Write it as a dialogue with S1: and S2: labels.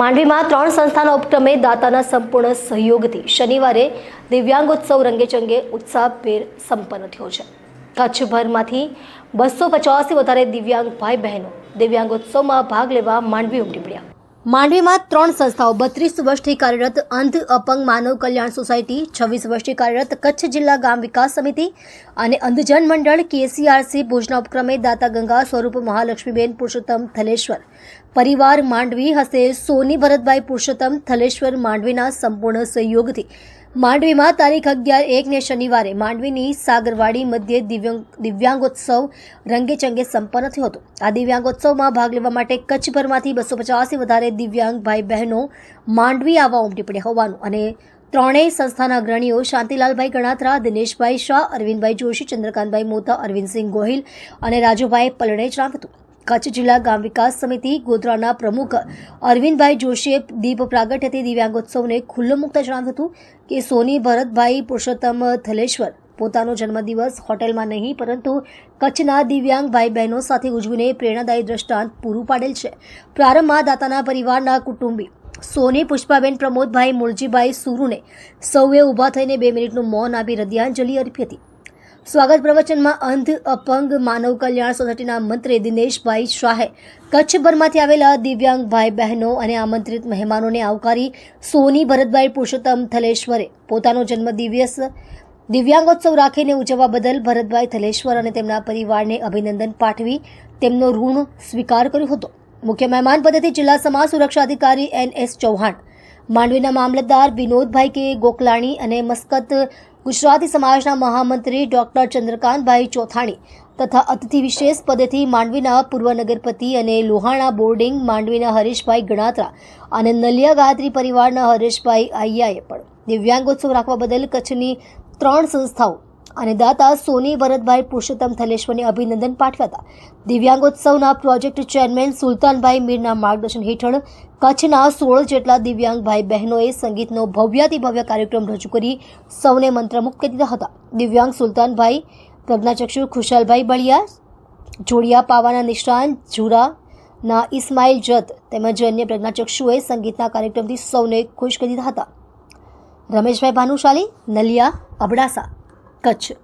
S1: માંડવીમાં ત્રણ સંસ્થાના ઉપક્રમે દાતાના સંપૂર્ણ સહયોગથી શનિવારે દિવ્યાંગોત્સવ રંગેચંગે ઉત્સાહભેર સંપન્ન થયો છે. કચ્છભરમાંથી બસો પચાસથી વધારે દિવ્યાંગ ભાઈ બહેનો દિવ્યાંગોત્સવમાં ભાગ લેવા માંડવી ઉમટી પડ્યા. માંડવીમાં ત્રણ સંસ્થાઓ બત્રીસ વર્ષથી કાર્યરત અંધ અપંગ માનવ કલ્યાણ સોસાયટી, છવ્વીસ વર્ષથી કાર્યરત કચ્છ જિલ્લા ગામ વિકાસ સમિતિ અને અંધજન મંડળ કેસીઆરસી ભુજના ઉપક્રમે દાતા ગંગા સ્વરૂપ મહાલક્ષ્મીબેન પુરુષોત્તમ થલેશ્વર. પરિવાર માંડવી હસ્તે સોની ભરતભાઈ પુરુષોત્તમ થલેશ્વર માંડવીના સંપૂર્ણ સહયોગથી માંડવીમાં તારીખ અગિયાર એકને શનિવારે માંડવીની સાગરવાડી મધ્યે દિવ્યાંગ, દિવ્યાંગોત્સવ રંગેચંગે સંપન્ન થયો હતો. આ દિવ્યાંગોત્સવમાં ભાગ લેવા માટે કચ્છભરમાંથી બસો પચાસથી વધારે દિવ્યાંગ ભાઈ બહેનો માંડવી આવવા ઉમટી પડ્યા હોવાનું અને ત્રણેય સંસ્થાના અગ્રણીઓ શાંતિલાલભાઈ ગણાત્રા, દિનેશભાઈ શાહ, અરવિંદભાઈ જોશી, ચંદ્રકાંતભાઈ મોતા, અરવિંદસિંહ ગોહિલ અને રાજુભાઈ પલણે જણાવ્યું હતું કચ્છ જિલ્લા ગામ વિકાસ સમિતિ ગોધરાના પ્રમુખ અરવિંદભાઈ જોશીએ દીપ પ્રાગટ્યથી દિવ્યાંગોત્સવને ખુલ્લો મૂકતા જણાવ્યું હતું કે સોની ભરતભાઈ પુરુષોત્તમ થલેશ્વર પોતાનો જન્મદિવસ હોટેલમાં નહીં, પરંતુ કચ્છના દિવ્યાંગ ભાઈ બહેનો સાથે ઉજવીને પ્રેરણાદાયી દ્રષ્ટાંત પૂરું પાડેલ છે. પ્રારંભમાં દાતાના પરિવારના કુટુંબી સોની, પુષ્પાબેન, પ્રમોદભાઈ, મુળજીભાઈ, સુરુને સૌએ ઊભા થઈને બે મિનિટનું મૌન આપી હૃદયાંજલિ અર્પી હતી. સ્વાગત પ્રવચનમાં અંધ, અપંગ માનવ કલ્યાણ સોસાયટીના મંત્રી દિનેશભાઈ શાહે કચ્છભરમાંથી આવેલા દિવ્યાંગ ભાઈ બહેનો અને આમંત્રિત મહેમાનોને આવકારી સોની ભરતભાઈ પુરુષોત્તમ થલેશ્વરે પોતાનો જન્મ દિવ્યસ દિવ્યાંગોત્સવ રાખીને ઉજવવા બદલ ભરતભાઈ થલેશ્વર અને તેમના પરિવારને અભિનંદન પાઠવી તેમનો ઋણ સ્વીકાર કર્યો હતો. મુખ્ય મહેમાન પદેથી જિલ્લા સમાજ સુરક્ષા અધિકારી એન એસ ચૌહાણ, માંડવીના મામલતદાર વિનોદભાઈ કે ગોકલાણી અને મસ્કત ગુજરાતી સમાજના મહામંત્રી ડોક્ટર ચંદ્રકાંતભાઈ ચોથાણી તથા અતિથિ વિશેષ પદેથી માંડવીના પૂર્વ નગરપતિ અને લોહાણા બોર્ડિંગ માંડવીના હરીશભાઈ ગણાત્રા અને નલિયા ગાયત્રી પરિવારના હરેશભાઈ આయ్યાએ પણ દિવ્યાંગોત્સવ રાખવા બદલ કચ્છની ત્રણ સંસ્થાઓ અને દાતા સોની ભરતભાઈ પુરુષોત્તમ થલેશ્વરને અભિનંદન પાઠવ્યા હતા. દિવ્યાંગોત્સવના પ્રોજેક્ટ ચેરમેન સુલતાનભાઈ મીરના માર્ગદર્શન હેઠળ કચ્છના સોળ જેટલા દિવ્યાંગ ભાઈ બહેનોએ સંગીતનો ભવ્યાતિ ભવ્ય કાર્યક્રમ રજૂ કરી સૌને મંત્રમુક્ત કરી દીધા હતા. દિવ્યાંગ સુલતાનભાઈ, પ્રજ્ઞાચક્ષુ ખુશાલભાઈ બળિયા, જોડિયા પાવાના નિષ્ણાંત ઝુરાના ઇસ્માઇલ જત તેમજ અન્ય પ્રજ્ઞાચક્ષુએ સંગીતના કાર્યક્રમથી સૌને ખુશ કરી દીધા હતા. રમેશભાઈ ભાનુશાલી, નલિયા, અબડાસા કચ્છ